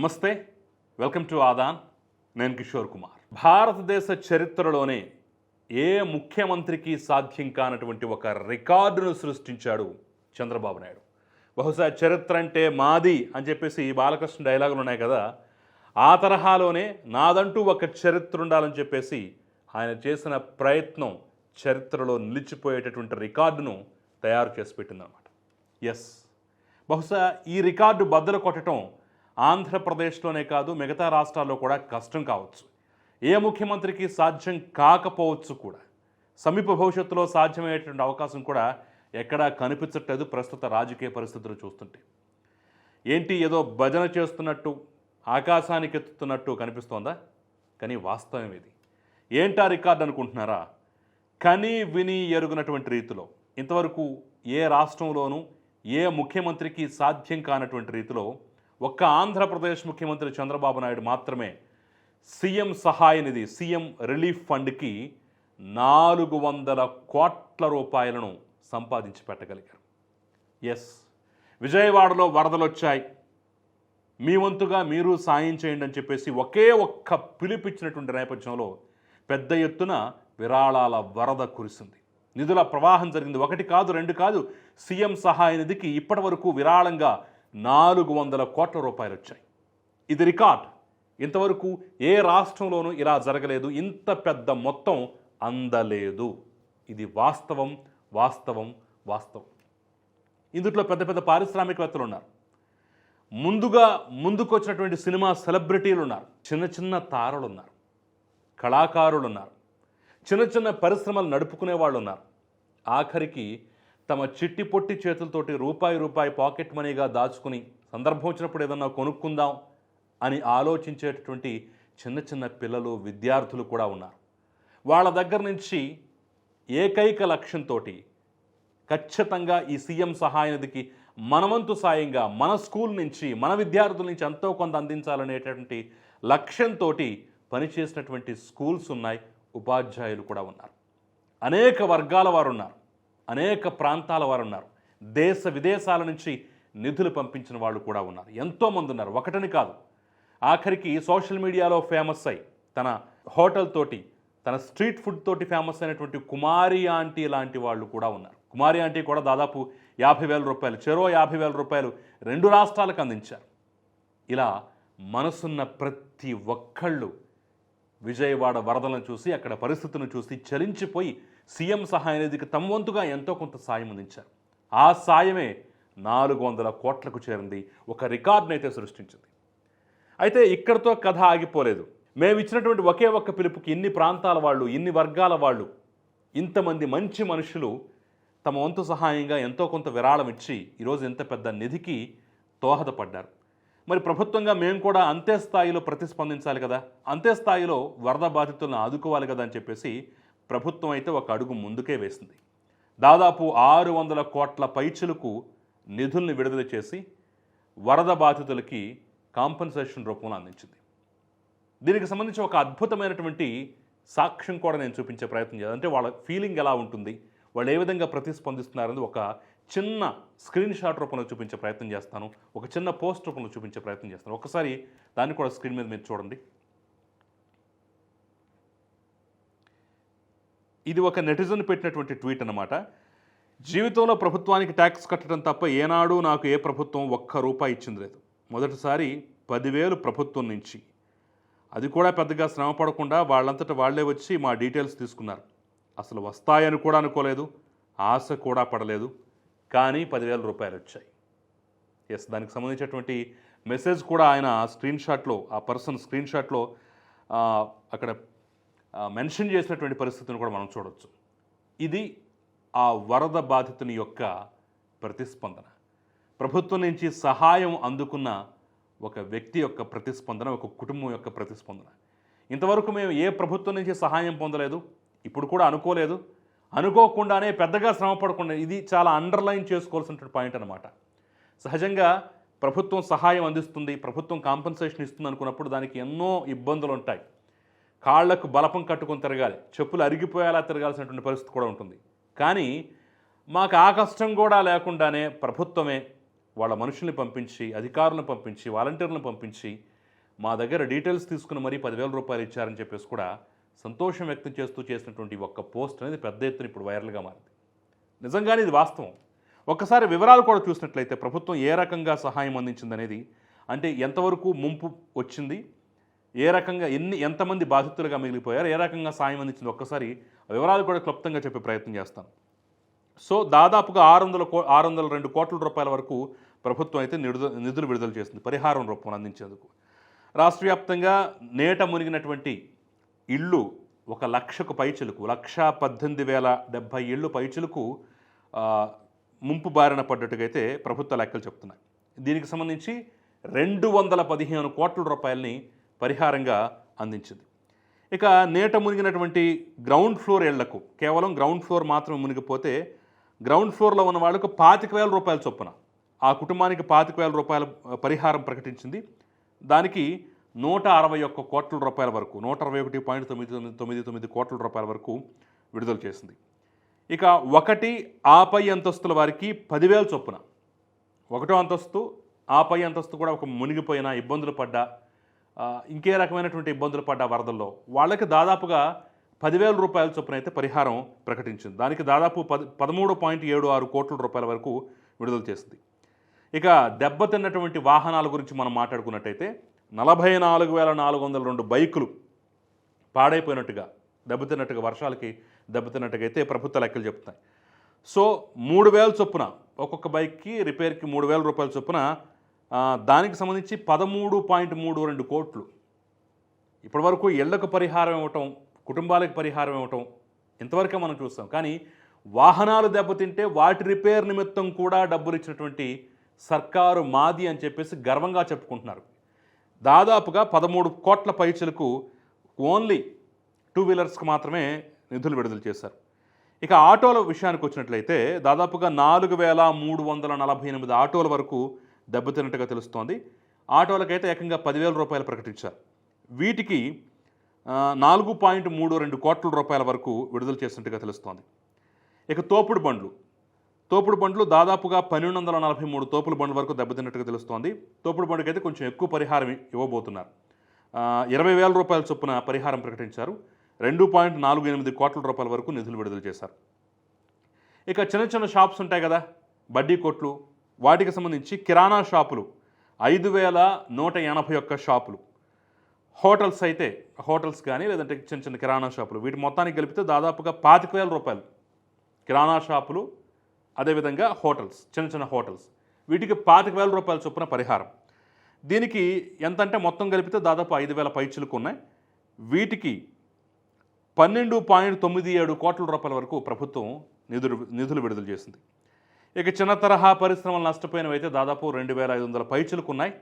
నమస్తే welcome to Aadan. నేను కిషోర్ కుమార్. భారతదేశ చరిత్రలోనే ఏ ముఖ్యమంత్రికి సాధ్యం కానటువంటి ఒక రికార్డును సృష్టించాడు చంద్రబాబు నాయుడు. బహుశా చరిత్ర అంటే మాది అని చెప్పేసి ఈ బాలకృష్ణ డైలాగులు ఉన్నాయి కదా. ఆ తరహాలోనే నాదంటూ ఒక చరిత్ర ఉండాలని చెప్పేసి ఆయన చేసిన ప్రయత్నం చరిత్రలో నిలిచిపోయేటటువంటి రికార్డును తయారు చేసి పెట్టిందన్నమాట. ఎస్ బహుశా ఈ రికార్డు బద్దలు కొట్టడం ఆంధ్రప్రదేశ్లోనే కాదు మిగతా రాష్ట్రాల్లో కూడా కష్టం కావచ్చు. ఏ ముఖ్యమంత్రికి సాధ్యం కాకపోవచ్చు కూడా సమీప భవిష్యత్తులో సాధ్యమయ్యేటువంటి అవకాశం కూడా ఎక్కడా కనిపించట్లేదు ప్రస్తుత రాజకీయ పరిస్థితులు చూస్తుంటే. ఏంటి ఏదో భజన చేస్తున్నట్టు ఆకాశానికి ఎత్తుతున్నట్టు కనిపిస్తోందా? కానీ వాస్తవం ఇది. ఏంటా రికార్డు అనుకుంటున్నారా? కని విని ఎరుగునటువంటి రీతిలో ఇంతవరకు ఏ రాష్ట్రంలోనూ ఏ ముఖ్యమంత్రికి సాధ్యం కానటువంటి రీతిలో ఒక్క ఆంధ్రప్రదేశ్ ముఖ్యమంత్రి చంద్రబాబు నాయుడు మాత్రమే సీఎం సహాయ నిధి సీఎం రిలీఫ్ ఫండ్కి నాలుగు వందల కోట్ల రూపాయలను సంపాదించి పెట్టగలిగారు. ఎస్ విజయవాడలో వరదలు వచ్చాయి. మీ వంతుగా మీరు సాయం చేయండి అని చెప్పేసి ఒకే ఒక్క పిలిపిచ్చినటువంటి నేపథ్యంలో పెద్ద ఎత్తున విరాళాల వరద కురిసింది. నిధుల ప్రవాహం జరిగింది. ఒకటి కాదు రెండు కాదు సీఎం సహాయ నిధికి ఇప్పటి వరకు విరాళంగా నాలుగు వందల కోట్ల రూపాయలు వచ్చాయి. ఇది రికార్డ్. ఇంతవరకు ఏ రాష్ట్రంలోనూ ఇలా జరగలేదు. ఇంత పెద్ద మొత్తం అందలేదు. ఇది వాస్తవం వాస్తవం వాస్తవం. ఇందుట్లో పెద్ద పెద్ద పారిశ్రామికవేత్తలు ఉన్నారు. ముందుగా ముందుకు వచ్చినటువంటి సినిమా సెలబ్రిటీలు ఉన్నారు. చిన్న చిన్న తారలు ఉన్నారు. కళాకారులు ఉన్నారు. చిన్న చిన్న పరిశ్రమలు నడుపుకునే వాళ్ళు ఉన్నారు. ఆఖరికి తమ చిట్టి పొట్టి చేతులతోటి రూపాయి రూపాయి పాకెట్ మనీగా దాచుకుని సందర్భం వచ్చినప్పుడు ఏదన్నా కొనుక్కుందాం అని ఆలోచించేటటువంటి చిన్న చిన్న పిల్లలు విద్యార్థులు కూడా ఉన్నారు. వాళ్ళ దగ్గర నుంచి ఏకైక లక్ష్యంతో ఖచ్చితంగా ఈ సీఎం సహాయ నిధికి మనవంతు సాయంగా మన స్కూల్ నుంచి మన విద్యార్థుల నుంచి ఎంతో కొంత అందించాలనేటటువంటి లక్ష్యంతో పనిచేసినటువంటి స్కూల్స్ ఉన్నాయి ఉపాధ్యాయులు కూడా ఉన్నారు. అనేక వర్గాల వారు ఉన్నారు. అనేక ప్రాంతాల వారు ఉన్నారు దేశ విదేశాల నుంచి నిధులు పంపించిన వాళ్ళు కూడా ఉన్నారు. ఎంతోమంది ఉన్నారు. ఒకటని కాదు. ఆఖరికి సోషల్ మీడియాలో ఫేమస్ అయి తన హోటల్ తోటి తన స్ట్రీట్ ఫుడ్ తోటి ఫేమస్ అయినటువంటి కుమారి ఆంటీ లాంటి వాళ్ళు కూడా ఉన్నారు. కుమారి ఆంటీ కూడా దాదాపు యాభై వేల రూపాయలు చెరో యాభై వేల రూపాయలు రెండు రాష్ట్రాలకు అందించారు. ఇలా మనసున్న ప్రతి ఒక్కళ్ళు విజయవాడ వరదలను చూసి అక్కడ పరిస్థితులను చూసి చలించిపోయి సీఎం సహాయ నిధికి తమ వంతుగా ఎంతో కొంత సాయం అందించారు. ఆ సాయమే నాలుగు వందల కోట్లకు చేరింది. ఒక రికార్డును అయితే సృష్టించింది. అయితే ఇక్కడితో కథ ఆగిపోలేదు. మేము ఇచ్చినటువంటి ఒకే ఒక్క పిలుపుకి ఇన్ని ప్రాంతాల వాళ్ళు ఇన్ని వర్గాల వాళ్ళు ఇంతమంది మంచి మనుషులు తమ వంతు సహాయంగా ఎంతో కొంత విరాళం ఇచ్చి ఈరోజు ఎంత పెద్ద నిధికి దోహదపడ్డారు. మరి ప్రభుత్వంగా మేము కూడా అంతే స్థాయిలో ప్రతిస్పందించాలి కదా? అంతే స్థాయిలో వరద బాధితులను ఆదుకోవాలి కదా అని చెప్పేసి ప్రభుత్వం అయితే ఒక అడుగు ముందుకే వేసింది. దాదాపు ఆరు వందల కోట్ల పైచులకు నిధుల్ని విడుదల చేసి వరద బాధితులకి కాంపన్సేషన్ రూపంలో అందించింది. దీనికి సంబంధించి ఒక అద్భుతమైనటువంటి సాక్ష్యం కూడా నేను చూపించే ప్రయత్నం చేయాలి. అంటే వాళ్ళ ఫీలింగ్ ఎలా ఉంటుంది? వాళ్ళు ఏ విధంగా ప్రతిస్పందిస్తున్నారని ఒక చిన్న స్క్రీన్ షాట్ రూపంలో చూపించే ప్రయత్నం చేస్తాను. ఒక చిన్న పోస్ట్ రూపంలో చూపించే ప్రయత్నం చేస్తాను. ఒకసారి దాన్ని కూడా స్క్రీన్ మీద మీరు చూడండి. ఇది ఒక నెటిజన్ పెట్టినటువంటి ట్వీట్ అన్నమాట. జీవితంలో ప్రభుత్వానికి ట్యాక్స్ కట్టడం తప్ప ఏనాడు నాకు ఏ ప్రభుత్వం ఒక్క రూపాయి ఇచ్చింది లేదు. మొదటిసారి పదివేలు ప్రభుత్వం నుంచి. అది కూడా పెద్దగా శ్రమ పడకుండా వాళ్ళంతట వాళ్ళే వచ్చి మా డీటెయిల్స్ తీసుకున్నారు. అసలు వస్తాయని కూడా అనుకోలేదు. ఆశ కూడా పడలేదు. కానీ పదివేల రూపాయలు వచ్చాయి. ఎస్ దానికి సంబంధించినటువంటి మెసేజ్ కూడా ఆయన స్క్రీన్ షాట్లో ఆ పర్సన్ స్క్రీన్ షాట్లో అక్కడ మెన్షన్ చేసినటువంటి పరిస్థితిని కూడా మనం చూడవచ్చు ఇది ఆ వరద బాధితుని యొక్క ప్రతిస్పందన. ప్రభుత్వం నుంచి సహాయం అందుకున్న ఒక వ్యక్తి యొక్క ప్రతిస్పందన ఒక కుటుంబం యొక్క ప్రతిస్పందన. ఇంతవరకు మేము ఏ ప్రభుత్వం నుంచి సహాయం పొందలేదు ఇప్పుడు కూడా అనుకోలేదు. అనుకోకుండానే పెద్దగా శ్రమ పడకుండా ఇది చాలా అండర్లైన్ చేసుకోవాల్సిన పాయింట్ అనమాట సహజంగా ప్రభుత్వం సహాయం అందిస్తుంది ప్రభుత్వం కాంపెన్సేషన్ ఇస్తుంది అనుకున్నప్పుడు దానికి ఎన్నో ఇబ్బందులు ఉంటాయి. కాళ్ళకు బలపం కట్టుకొని తిరగాలి చెప్పులు అరిగిపోయేలా తిరగాల్సినటువంటి పరిస్థితి కూడా ఉంటుంది. కానీ మాకు ఆ కష్టం కూడా లేకుండానే ప్రభుత్వమే వాళ్ళ మనుషుల్ని పంపించి అధికారులను పంపించి వాలంటీర్లను పంపించి మా దగ్గర డీటెయిల్స్ తీసుకుని మరీ పదివేల రూపాయలు ఇచ్చారని చెప్పేసి కూడా సంతోషం వ్యక్తం చేస్తూ చేసినటువంటి ఒక్క పోస్ట్ అనేది పెద్ద ఎత్తున ఇప్పుడు వైరల్గా మారింది. నిజంగానే ఇది వాస్తవం. ఒక్కసారి వివరాలు కూడా చూసినట్లయితే ప్రభుత్వం ఏ రకంగా సహాయం అందించిందనేది అంటే ఎంతవరకు ముంపు వచ్చింది ఏ రకంగా ఎన్ని ఎంతమంది బాధితులుగా మిగిలిపోయారు ఏ రకంగా సాయం అందించింది ఒక్కసారి ఆ వివరాలు కూడా క్లుప్తంగా చెప్పే ప్రయత్నం చేస్తాను. సో దాదాపుగా ఆరు వందల కో ఆరు వందల రెండు కోట్ల రూపాయల వరకు ప్రభుత్వం అయితే నిడుదల నిధులు విడుదల చేసింది పరిహారం రూపం అందించేందుకు. రాష్ట్ర వ్యాప్తంగా నేట మునిగినటువంటి ఇళ్ళు ఒక లక్షకు పైచలకు లక్ష పద్దెనిమిది వేల డెబ్భై ఇళ్ళు పైచలకు ముంపు బారిన పడ్డట్టుగైతే ప్రభుత్వ లెక్కలు చెప్తున్నాయి. దీనికి సంబంధించి రెండు వందల పదిహేను కోట్ల రూపాయలని పరిహారంగా అందించింది. ఇక నేట మునిగినటువంటి గ్రౌండ్ ఫ్లోర్ ఇళ్ళకు కేవలం గ్రౌండ్ ఫ్లోర్ మాత్రమే మునిగిపోతే గ్రౌండ్ ఫ్లోర్లో ఉన్న వాళ్ళకు పాతిక వేల రూపాయల చొప్పున ఆ కుటుంబానికి పాతిక వేల రూపాయల పరిహారం ప్రకటించింది. దానికి నూట అరవై ఒక్క కోట్ల రూపాయల వరకు నూట అరవై ఒకటి పాయింట్ తొమ్మిది తొమ్మిది తొమ్మిది తొమ్మిది కోట్ల రూపాయల వరకు విడుదల చేసింది. ఇక ఒకటి ఆపై అంతస్తుల వారికి పదివేల చొప్పున. ఒకటో అంతస్తు ఆపై అంతస్తు కూడా ఒక మునిగిపోయిన ఇబ్బందులు పడ్డ ఇంకే రకమైనటువంటి ఇబ్బందులు పడ్డ వరదల్లో వాళ్ళకి దాదాపుగా పదివేల రూపాయల చొప్పున అయితే పరిహారం ప్రకటించింది. దానికి దాదాపు పది పదమూడు పాయింట్ ఏడు ఆరు కోట్ల రూపాయల వరకు విడుదల చేసింది. ఇక దెబ్బతిన్నటువంటి వాహనాల గురించి మనం మాట్లాడుకున్నట్టయితే నలభై నాలుగు వేల నాలుగు వందల రెండు బైకులు పాడైపోయినట్టుగా దెబ్బతిన్నట్టుగా వర్షాలకి దెబ్బతిన్నట్టుగా అయితే ప్రభుత్వ లెక్కలు చెప్తాయి సో మూడు వేల చొప్పున ఒక్కొక్క బైక్కి రిపేర్కి మూడు వేల రూపాయల చొప్పున దానికి సంబంధించి పదమూడు పాయింట్ మూడు రెండు కోట్లు. ఇప్పటివరకు ఇళ్ళకు పరిహారం ఇవ్వటం కుటుంబాలకు పరిహారం ఇవ్వటం ఇంతవరకే మనం చూస్తాం. కానీ వాహనాలు దెబ్బతింటే వాటి రిపేర్ నిమిత్తం కూడా డబ్బులు ఇచ్చినటువంటి సర్కారు మాది అని చెప్పేసి గర్వంగా చెప్పుకుంటున్నారు. దాదాపుగా పదమూడు కోట్ల పైచలకు ఓన్లీ టూ వీలర్స్కి మాత్రమే నిధులు విడుదల చేశారు. ఇక ఆటోల విషయానికి వచ్చినట్లయితే దాదాపుగా నాలుగు వేల మూడు వందల నలభై ఎనిమిది ఆటోల వరకు దెబ్బతిన్నట్టుగా తెలుస్తోంది. ఆటోలకైతే ఏకంగా పదివేల రూపాయలు ప్రకటించారు. వీటికి నాలుగు పాయింట్ మూడు రెండు కోట్ల రూపాయల వరకు విడుదల చేసినట్టుగా తెలుస్తోంది. ఇక తోపుడు బండ్లు. తోపుడు బండ్లు దాదాపుగా పన్నెండు వందల నలభై మూడు తోపుడు బండ్ల వరకు దెబ్బతిన్నట్టుగా తెలుస్తోంది. తోపుడు బండికి అయితే కొంచెం ఎక్కువ పరిహారం ఇవ్వబోతున్నారు. ఇరవై వేల రూపాయల చొప్పున పరిహారం ప్రకటించారు. రెండు పాయింట్ నాలుగు ఎనిమిది కోట్ల రూపాయల వరకు నిధులు విడుదల చేశారు. ఇక చిన్న చిన్న షాప్స్ ఉంటాయి కదా బడ్డీ కొట్లు వాటికి సంబంధించి కిరాణా షాపులు ఐదు వేల నూట ఎనభై ఒక్క షాపులు. హోటల్స్ అయితే హోటల్స్ కానీ లేదంటే చిన్న చిన్న కిరాణా షాపులు వీటి మొత్తానికి కలిపితే దాదాపుగా పాతిక వేల రూపాయలు. కిరాణా షాపులు అదేవిధంగా హోటల్స్ చిన్న చిన్న హోటల్స్. వీటికి పాతిక వేల రూపాయల చొప్పున పరిహారం. దీనికి ఎంత అంటే మొత్తం కలిపితే దాదాపు ఐదు వేల పైచులకు ఉన్నాయి. వీటికి పన్నెండు పాయింట్ తొమ్మిది ఏడు కోట్ల రూపాయల వరకు ప్రభుత్వం నిధులు నిధులు విడుదల చేసింది. ఇక చిన్న తరహా పరిశ్రమలు నష్టపోయినవి అయితే దాదాపు రెండు వేల ఐదు వందల పైచులకు ఉన్నాయి.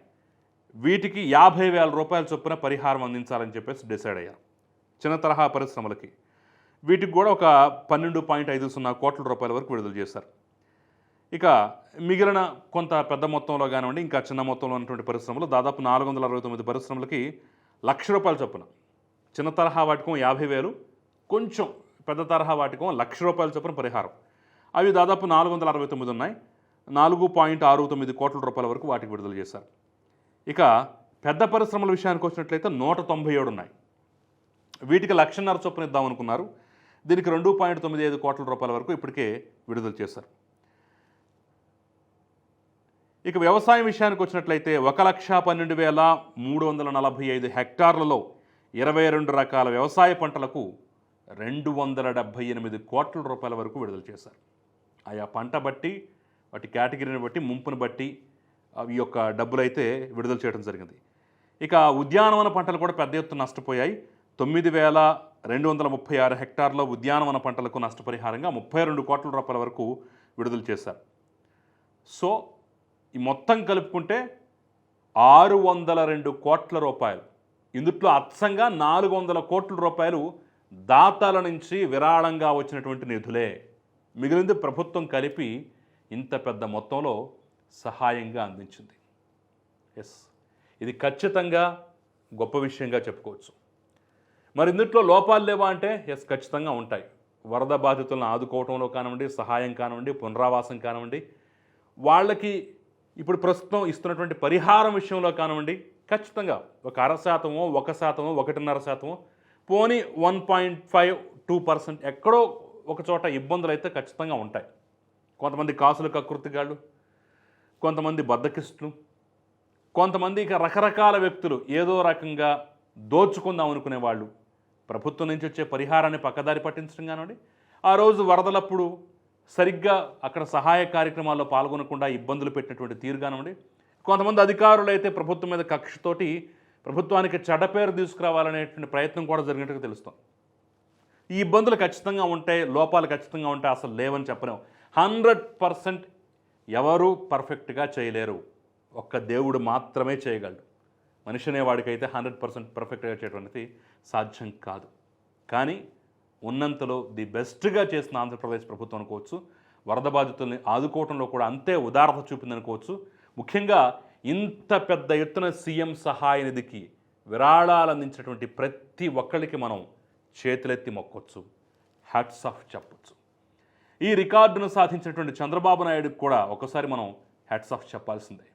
వీటికి యాభై వేల రూపాయల చొప్పున పరిహారం అందించాలని చెప్పేసి డిసైడ్ అయ్యారు. చిన్న తరహా పరిశ్రమలకి. వీటికి కూడా ఒక పన్నెండు పాయింట్ ఐదు సున్నా కోట్ల రూపాయల వరకు విడుదల చేశారు. ఇక మిగిలిన కొంత పెద్ద మొత్తంలో కానివ్వండి ఇంకా చిన్న మొత్తంలో ఉన్నటువంటి పరిశ్రమలు దాదాపు నాలుగు వందల అరవై తొమ్మిది పరిశ్రమలకి లక్ష రూపాయల చొప్పున. చిన్న తరహా వాటికం యాభై వేలు కొంచెం పెద్ద తరహా వాటికం లక్ష రూపాయల చొప్పున పరిహారం. అవి దాదాపు నాలుగు వందల అరవై తొమ్మిది ఉన్నాయి. నాలుగు పాయింట్ ఆరు తొమ్మిది కోట్ల రూపాయల వరకు వాటికి విడుదల చేశారు. ఇక పెద్ద పరిశ్రమల విషయానికి వచ్చినట్లయితే నూట తొంభై ఏడు ఉన్నాయి. వీటికి లక్షన్నర చొప్పున ఇద్దాం అనుకున్నారు దీనికి రెండు పాయింట్ తొమ్మిది ఐదు కోట్ల రూపాయల వరకు ఇప్పటికే విడుదల చేశారు. ఇక వ్యవసాయం విషయానికి వచ్చినట్లయితే ఒక లక్ష పన్నెండు వేల మూడు వందల నలభై ఐదు హెక్టార్లలో ఇరవై రెండు రకాల వ్యవసాయ పంటలకు రెండు వందల డెబ్భై ఎనిమిది కోట్ల రూపాయల వరకు విడుదల చేశారు. ఆయా పంట బట్టి వాటి కేటగిరీని బట్టి ముంపును బట్టి అవి యొక్క డబ్బులు అయితే విడుదల చేయడం జరిగింది. ఇక ఉద్యానవన పంటలు కూడా పెద్ద ఎత్తున నష్టపోయాయి. తొమ్మిది వేల రెండు వందల ముప్పై ఆరు హెక్టార్ల ఉద్యానవన పంటలకు నష్టపరిహారంగా ముప్పై రెండు కోట్ల రూపాయల వరకు విడుదల చేశారు. సో ఈ మొత్తం కలుపుకుంటే ఆరు వందల రెండు కోట్ల రూపాయలు. ఇందుట్లో అత్సంగా నాలుగు వందల కోట్ల రూపాయలు దాతల నుంచి విరాళంగా వచ్చినటువంటి నిధులే. మిగిలింది ప్రభుత్వం కలిపి ఇంత పెద్ద మొత్తంలో సహాయంగా అందించింది. ఎస్ ఇది ఖచ్చితంగా గొప్ప విషయంగా చెప్పుకోవచ్చు. మరి ఇందుట్లో లోపాలు లేవా అంటే? ఎస్ ఖచ్చితంగా ఉంటాయి. వరద బాధితులను ఆదుకోవటంలో కానివ్వండి సహాయం కానివ్వండి పునరావాసం కానివ్వండి వాళ్ళకి ఇప్పుడు ప్రస్తుతం ఇస్తున్నటువంటి పరిహారం విషయంలో కానివ్వండి ఖచ్చితంగా ఒక అర శాతమో ఒక శాతమో ఒకటిన్నర శాతమో పోనీ one point five two percent ఎక్కడో ఒక చోట ఇబ్బందులు అయితే ఖచ్చితంగా ఉంటాయి. కొంతమంది కాసులు కకృతిగాళ్ళు కొంతమంది బద్దకిస్తులు కొంతమంది ఇక రకరకాల వ్యక్తులు ఏదో రకంగా దోచుకుందాం అనుకునే వాళ్ళు ప్రభుత్వం నుంచి వచ్చే పరిహారాన్ని పక్కదారి పట్టించడం కానివ్వండి ఆ రోజు వరదలప్పుడు సరిగ్గా అక్కడ సహాయ కార్యక్రమాల్లో పాల్గొనకుండా ఇబ్బందులు పెట్టినటువంటి తీరు కానివ్వండి కొంతమంది అధికారులు అయితే ప్రభుత్వం మీద కక్షతోటి ప్రభుత్వానికి చెడపేరు తీసుకురావాలనేటువంటి ప్రయత్నం కూడా జరిగినట్టుగా తెలుస్తుంది. ఈ ఇబ్బందులు ఖచ్చితంగా ఉంటాయి లోపాలు ఖచ్చితంగా ఉంటాయి అసలు లేవని చెప్పలేము హండ్రెడ్ పర్సెంట్ ఎవరూ పర్ఫెక్ట్గా చేయలేరు. ఒక్క దేవుడు మాత్రమే చేయగలడు. మనిషి అనేవాడికైతే హండ్రెడ్ పర్సెంట్ పర్ఫెక్ట్గా చేయటువంటిది సాధ్యం కాదు. కానీ ఉన్నంతలో ది బెస్ట్గా చేసిన ఆంధ్రప్రదేశ్ ప్రభుత్వం అనుకోవచ్చు వరద బాధితుల్ని ఆదుకోవడంలో కూడా అంతే ఉదారత చూపిందనుకోవచ్చు. ముఖ్యంగా ఇంత పెద్ద ఎత్తున సీఎం సహాయ నిధికి విరాళాలు అందించినటువంటి ప్రతి ఒక్కరికి మనం చేతులెత్తి మొక్కొచ్చు. హ్యాట్స్ ఆఫ్ చెప్పచ్చు. ఈ రికార్డును సాధించినటువంటి చంద్రబాబు నాయుడుకి కూడా ఒకసారి మనం హ్యాట్స్ ఆఫ్ చెప్పాల్సిందే.